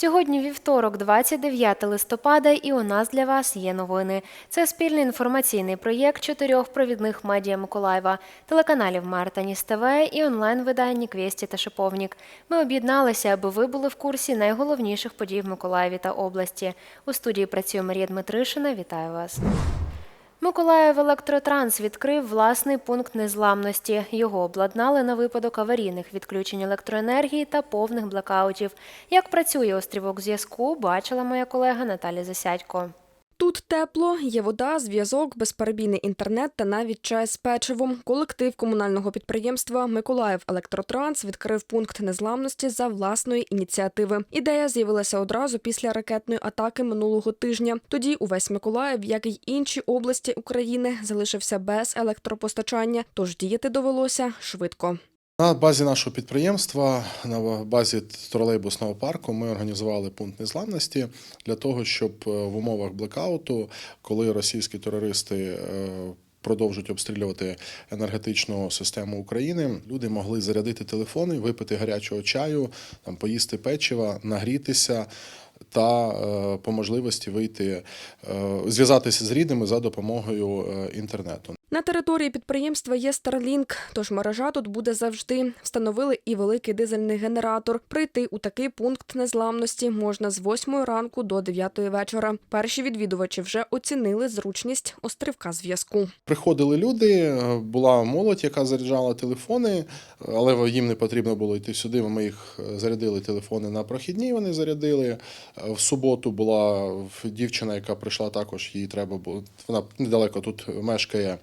Сьогодні вівторок, 29 листопада, і у нас для вас є новини. Це спільний інформаційний проєкт чотирьох провідних медіа Миколаєва, телеканалів Мартаніс ТВ і онлайн-видання Квєсті та Шиповнік. Ми об'єдналися, аби ви були в курсі найголовніших подій в Миколаєві та області. У студії працює Марія Дмитришина. Вітаю вас. Миколаїв Електротранс відкрив власний пункт незламності. Його обладнали на випадок аварійних відключень електроенергії та повних блекаутів. Як працює острівок зв'язку, бачила моя колега Наталя Засядько. Тут тепло, є вода, зв'язок, безперебійний інтернет та навіть чай з печивом. Колектив комунального підприємства Миколаїв Електротранс відкрив пункт незламності за власної ініціативи. Ідея з'явилася одразу після ракетної атаки минулого тижня. Тоді увесь Миколаїв, як і інші області України, залишився без електропостачання, тож діяти довелося швидко. На базі нашого підприємства, на базі тролейбусного парку, ми організували пункт незламності для того, щоб е, в умовах блекауту, коли російські терористи е, продовжують обстрілювати енергетичну систему України, люди могли зарядити телефони, випити гарячого чаю, там поїсти печива, нагрітися. Та е, по можливості вийти, зв'язатися з рідними за допомогою інтернету. На території підприємства є Starlink, тож мережа тут буде завжди. Встановили і великий дизельний генератор. Прийти у такий пункт незламності можна з 8 ранку до 9 вечора. Перші відвідувачі вже оцінили зручність острівка зв'язку. Приходили люди, була молодь, яка заряджала телефони, але їм не потрібно було йти сюди. Ми їх зарядили телефони на прохідні. Вони зарядили. В суботу була дівчина, яка прийшла також. Їй треба було. Вона недалеко тут мешкає.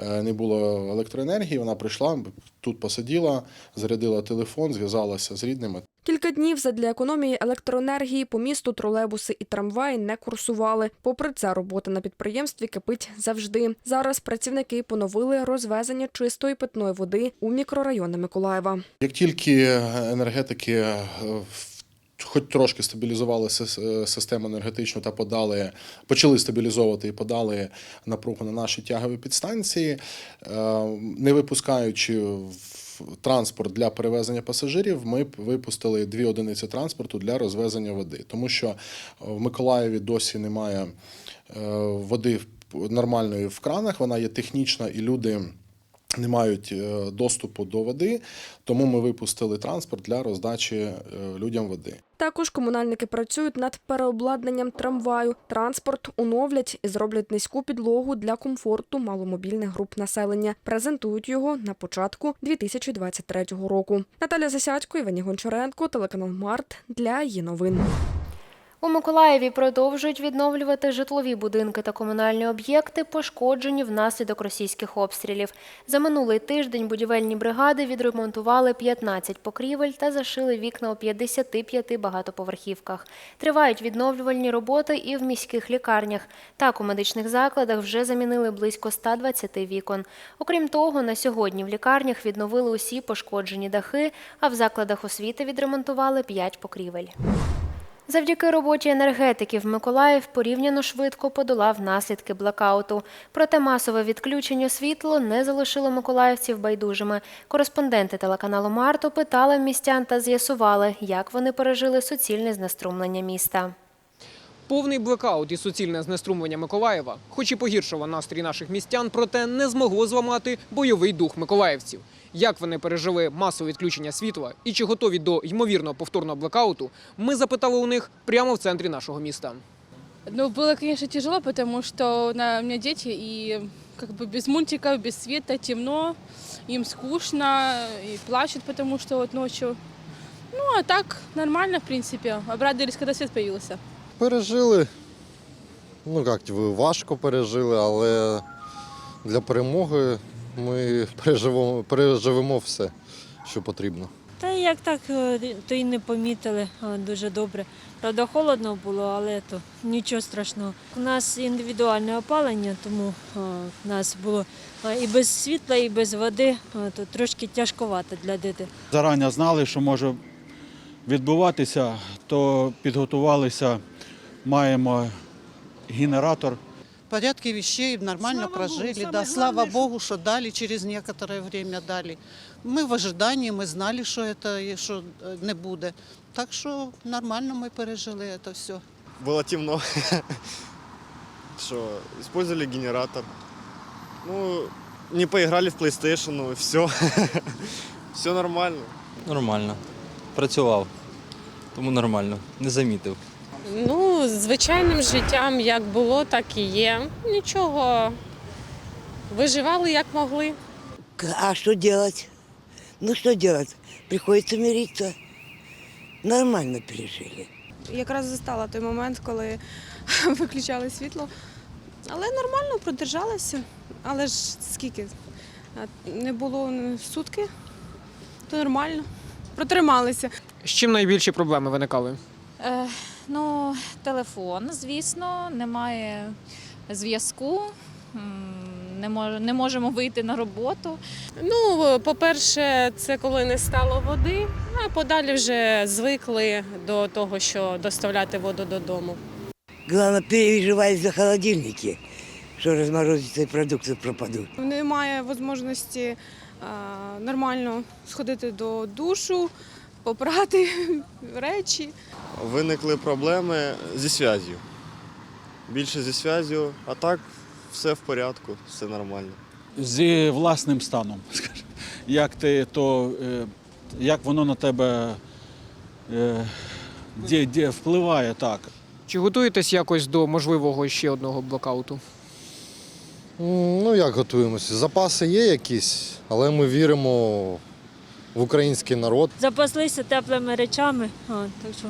Е, Не було електроенергії. Вона прийшла тут, посиділа, зарядила телефон, зв'язалася з рідними. Кілька днів задля економії електроенергії по місту тролейбуси і трамваї не курсували. Попри це, робота на підприємстві кипить завжди. Зараз працівники поновили розвезення чистої питної води у мікрорайони Миколаєва. Як тільки енергетики е, в- хоч трошки стабілізували е, систему енергетичну та подали, почали стабілізовувати і подали напругу на наші тягові підстанції, е, не випускаючи транспорт для перевезення пасажирів, ми випустили дві одиниці транспорту для розвезення води, тому що в Миколаєві досі немає е, води нормальної в кранах, вона є технічна і люди не мають е, доступу до води, тому ми випустили транспорт для роздачі е, людям води. Також комунальники працюють над переобладнанням трамваю. Транспорт оновлять і зроблять низьку підлогу для комфорту маломобільних груп населення. Презентують його на початку 2023 року. Наталя Засядько, Івані Гончаренко, телеканал Март для її новин. У Миколаєві продовжують відновлювати житлові будинки та комунальні об'єкти, пошкоджені внаслідок російських обстрілів. За минулий тиждень будівельні бригади відремонтували 15 покрівель та зашили вікна у 55 багатоповерхівках. Тривають відновлювальні роботи і в міських лікарнях. Так, у медичних закладах вже замінили близько 120 вікон. Окрім того, на сьогодні в лікарнях відновили усі пошкоджені дахи, а в закладах освіти відремонтували 5 покрівель. Завдяки роботі енергетиків Миколаїв порівняно швидко подолав наслідки блокауту. Проте масове відключення світла не залишило миколаївців байдужими. Кореспонденти телеканалу Марту питали містян та з'ясували, як вони пережили суцільне знеструмлення міста. Повний блекаут і суцільне знеструмлення Миколаєва, хоч і погіршило настрій наших містян, проте не змогло зламати бойовий дух миколаївців. Як вони пережили масове відключення світла і чи готові до ймовірного повторного блекауту, ми запитали у них прямо в центрі нашого міста. Ну, было, конечно, тяжело, потому что на, у меня дети, как бы без мультиков, без света, темно, им скучно, и плачут, потому что вот ночью. Ну, а так нормально, в принципе. Обрадовались, когда свет появился. Пережили. Ну як важко пережили, але для перемоги ми переживемо, переживемо все, що потрібно. Та як так, е, то й не помітили дуже добре. Правда, холодно було, але то нічого страшного. У нас індивідуальне опалення, тому е, в нас було е, і без світла, і без води, то трошки тяжковато для дітей. зарані знали, що може відбуватися, то підготувалися, маємо генератор. порядке вещей нормально Слава прожили. Богу, самое да, слава главное, Богу, что дали, через некоторое время дали. Мы в ожидании, мы знали, що это, що е, не буде. Так що нормально ми пережили це все. Было темно. Что, использовали генератор. Ну, не поиграли в PlayStation, все. Все нормально. Нормально. Працював. Тому нормально. Не замітив. Ну, звичайним життям як було, так і є. Нічого. Виживали як могли. А что делать? Ну что делать? Приходится мириться. Нормально пережили. Якраз застала той момент, коли виключали світло. Але нормально продержалася. Але ж скільки? Не було сутки, то нормально. Протрималися. З чим найбільші проблеми виникали? Е, ну, телефон, звісно, немає зв'язку. Не, мож, не можемо вийти на роботу. Ну, по-перше, це коли не стало води, а подалі вже звикли до того, що доставляти воду додому. Главное, переживать за холодильники, что разморозятся и продукты пропадут. Немає можливості нормально сходити до душу, попрати речі. Виникли проблеми зі зв'язю. Більше зі зв'язю, а так все в порядку, все нормально. Зі власним станом, скажімо. Як ти то, е, як воно на тебе де, де впливає так. Чи готуєтесь якось до можливого ще одного блокауту? Ну як готуємося? Запаси є якісь, але ми віримо в український народ. Запаслися теплими речами, а, так що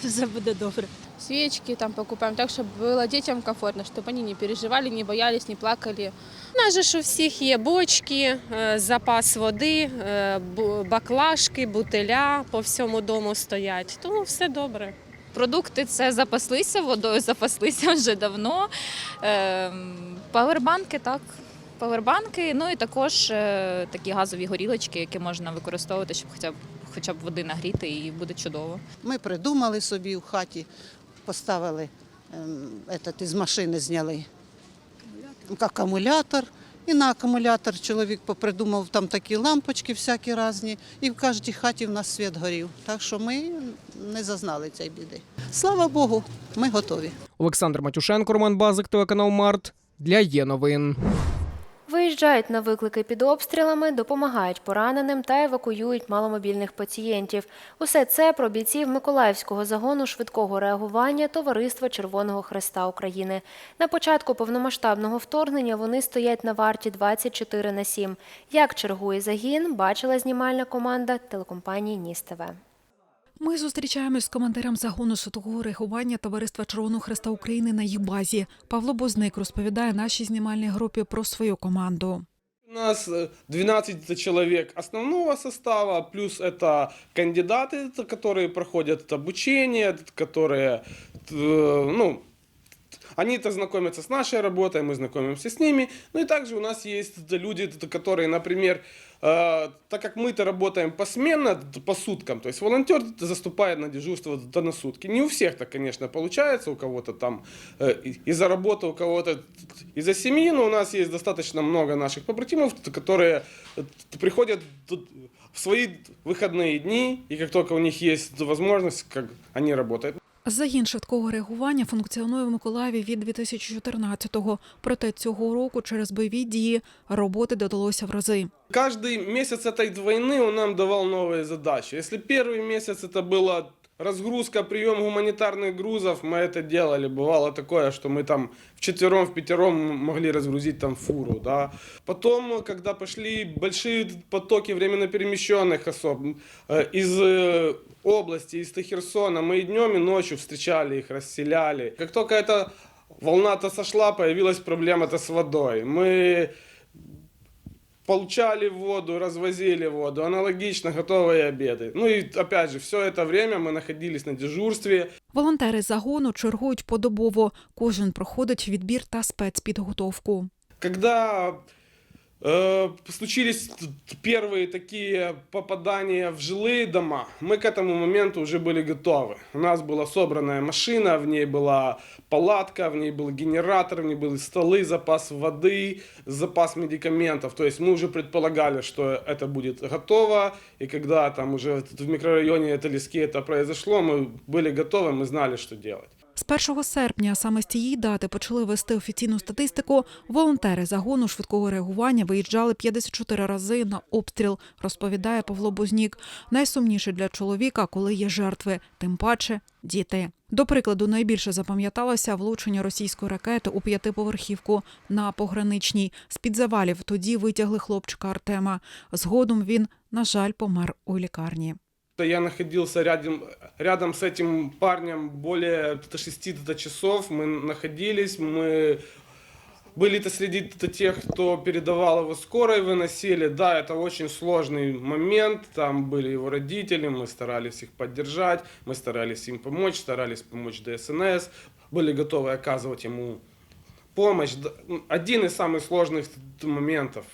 все буде добре. Свечки там покупаем так, чтобы было детям комфортно, чтобы они не переживали, не боялись, не плакали. У нас же ж у всіх є бочки, е, запас води, е, бу- баклажки, бутиля по всьому дому стоять. Тому все добре. Продукти це запаслися, водою запаслися вже давно. Ем, Павербанки, так. Павербанки, ну і також е, такі газові горілочки, які можна використовувати, щоб хоча б хоча б води нагріти, і буде чудово. Ми придумали собі в хаті, поставили ем, этот, із машини зняли акумулятор. І на акумулятор чоловік попридумав там такі лампочки всякі різні, і в кожній хаті в нас світ горів. Так що ми не зазнали цієї біди. Слава Богу, ми готові. Олександр Матюшенко, Роман Базик, телеканал Март для є новин. Виїжджають на виклики під обстрілами, допомагають пораненим та евакуюють маломобільних пацієнтів. Усе це про бійців Миколаївського загону швидкого реагування Товариства Червоного Хреста України. На початку повномасштабного вторгнення вони стоять на варті 24 на 7. Як чергує загін, бачила знімальна команда телекомпанії Ніс ТВ. Ми зустрічаємось з командиром загону швидкого реагування Товариства Червоного Хреста України на їх базі. Павло Бозник розповідає нашій знімальній групі про свою команду. У нас э, 12 человек основного состава, плюс это кандидаты, т- которые проходят обучение, т- которые, т- ну, т- они-то знакомятся с нашей работой, мы знакомимся с ними. Ну и также у нас есть т- люди, т- которые, например, э, так как мы-то работаем посменно, по суткам, то есть волонтер заступает на дежурство т- на сутки. Не у всех так, конечно, получается, у кого-то там э, из-за работы, у кого-то из-за семьи, но у нас есть достаточно много наших побратимов, которые э, приходят в свои выходные дни, и как только у них есть возможность, как они работают. Загін швидкого реагування функціонує в Миколаєві від 2014-го. Проте цього року через бойові дії роботи додалося в рази. Каждый месяц этой войны он нам давал новые задачи. Если первый месяц это была разгрузка, прием гуманитарных грузов, мы это делали. Бывало такое, что мы там вчетвером, в пятером могли разгрузить там фуру, да. Потом, когда пошли большие потоки временно перемещенных особ э, из э, области, из Херсона, мы и днем, и ночью встречали их, расселяли. Как только эта волна-то сошла, появилась проблема-то с водой. Мы получали воду, развозили воду, аналогично готовые обеды. Ну и опять же, все это время мы находились на дежурстве. Волонтери загону чергують подобово. Кожен проходить відбір та спецпідготовку. Когда Э, случились т- т- первые такие попадания в жилые дома, мы к этому моменту уже были готовы. У нас была собранная машина, в ней была палатка, в ней был генератор, в ней были столы, запас воды, запас медикаментов. То есть мы уже предполагали, что это будет готово, и когда там уже в микрорайоне Талиски это произошло, мы были готовы, мы знали, что делать. З 1 серпня саме з цієї дати почали вести офіційну статистику. Волонтери загону швидкого реагування виїжджали 54 рази на обстріл, розповідає Павло Бузнік. Найсумніше для чоловіка, коли є жертви, тим паче діти. До прикладу, найбільше запам'яталося влучення російської ракети у п'ятиповерхівку на пограничній. З під завалів тоді витягли хлопчика Артема. Згодом він, на жаль, помер у лікарні. Я находился рядом, рядом с этим парнем более 6 часов. Мы находились, мы были-то среди тех, кто передавал его скорой, выносили. Да, это очень сложный момент. Там были его родители, мы старались их поддержать, мы старались им помочь, старались помочь ДСНС, были готовы оказывать ему помощь. Один из самых сложных моментов.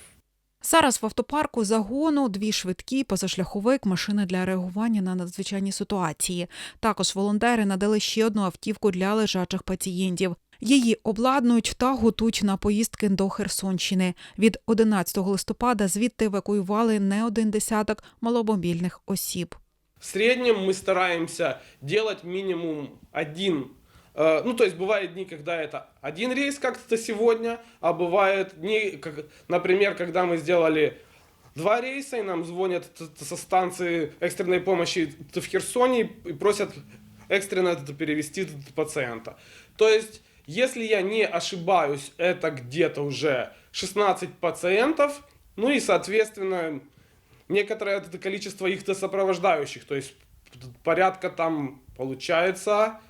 Зараз в автопарку загону дві швидкі, позашляховик, машини для реагування на надзвичайні ситуації. Також волонтери надали ще одну автівку для лежачих пацієнтів. Її обладнують та готують на поїздки до Херсонщини. Від 11 листопада звідти евакуювали не один десяток маломобільних осіб. В среднем мы стараемся делать минимум один. Э, Ну, то есть бывают дни, когда это один рейс, как это сегодня, а бывают дни, как, например, когда мы сделали два рейса, и нам звонят со станции экстренной помощи в Херсоне и просят экстренно это перевести пациента. То есть, если я не ошибаюсь, это где-то уже 16 пациентов, ну и, соответственно, некоторое количество их сопровождающих, то есть порядка там получается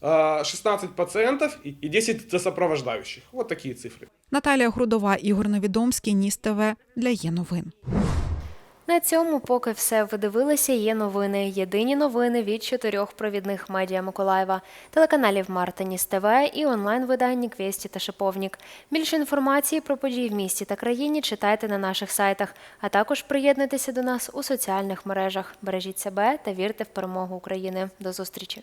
16 пациентов и и 10 сопровождающих. Вот такие цифры. Наталія Грудова, Ігор Невідомський, Ніс ТВ для є новин. На цьому поки все. Ви дивилися є новини. Єдині новини від чотирьох провідних медіа Миколаєва, телеканалів Мартиніс ТВ і онлайн-виданні Квєсті та Шиповнік. Більше інформації про події в місті та країні читайте на наших сайтах, а також приєднуйтеся до нас у соціальних мережах. Бережіть себе та вірте в перемогу України. До зустрічі!